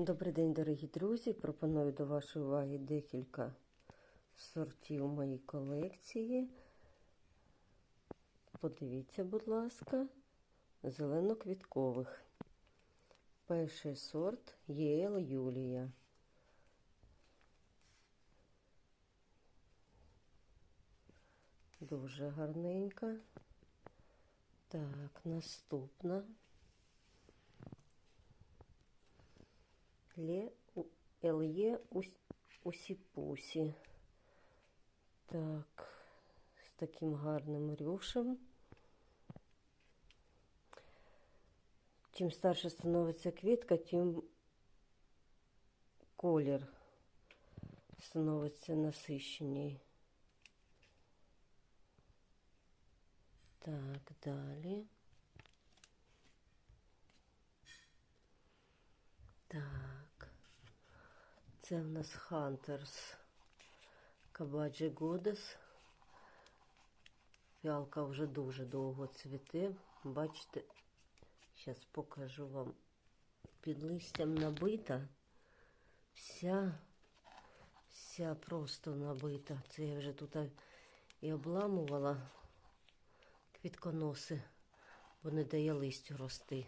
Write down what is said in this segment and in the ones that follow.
Добрий день, дорогі друзі. Пропоную до вашої уваги декілька сортів моєї колекції. Подивіться, будь ласка, зеленоквіткових. Перший сорт ЄЛ Юлія. Дуже гарненька. Так, наступна. Ле Л'є Усіпусі. Так, з таким гарним рюшем. Чим старше становиться квітка, тим колір становиться насищеній. Так, далі. Так, це в нас Хантерс Кабаджі Годес. Фіалка вже дуже довго цвіте. Бачите, зараз покажу вам під листям набита. Вся, вся просто набита. Це я вже тут і обламувала квітконоси, бо не дає листю рости.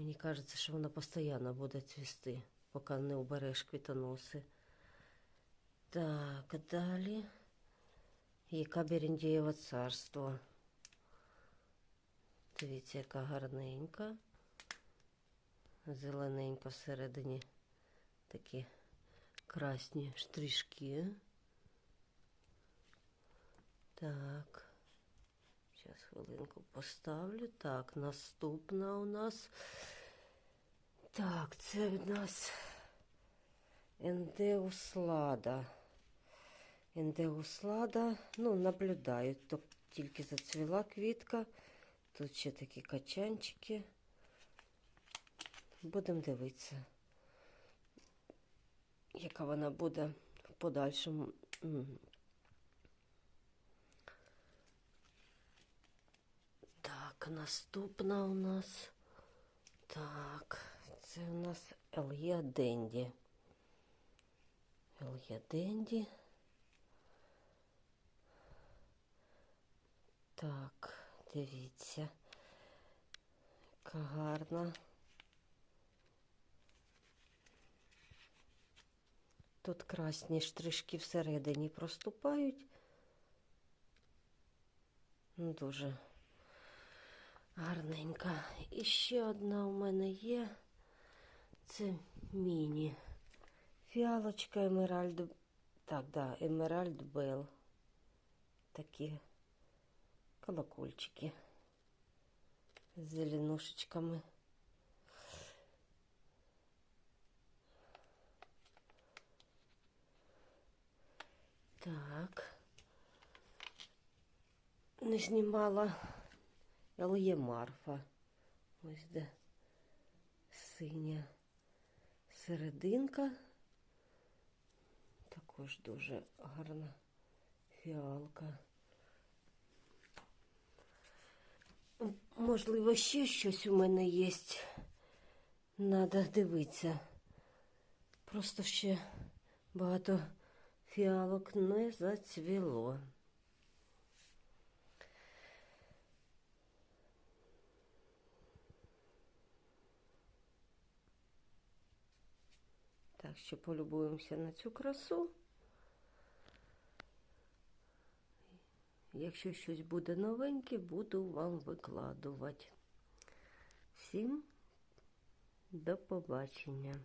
Мені кажеться, що вона постійно буде цвісти, поки не убереш квітоноси. Так, далі. Яка Берендієве царство. Дивіться, яка гарненька. Зелененька всередині такі красні штришки. Так. Зараз хвилинку поставлю. Так, наступна у нас. Так, це в нас ендеуслада. Ендеуслада, ну, наблюдаю, то тільки зацвіла квітка. Тут ще такі качанчики. Будемо дивитися, яка вона буде в подальшому. Так, наступна у нас. Так, це у нас Ельє Денді. Ельє Денді. Так, дивіться. Яка гарна. Тут красні штришки всередині проступають. Ну, дуже гарненька. І ще одна у мене є. Це міні. Фіалочка Емеральд. Так, да, Емеральд Белл. Такі колокольчики з зеленушечками. Так. Не знімала. Але є Марфа. Ось де синя серединка. Також дуже гарна фіалка. Можливо, ще щось у мене є. Надо дивитися. Просто ще багато фіалок не зацвіло. Так що полюбуємося на цю красу. Якщо щось буде новеньке, буду вам викладувати. Всім до побачення.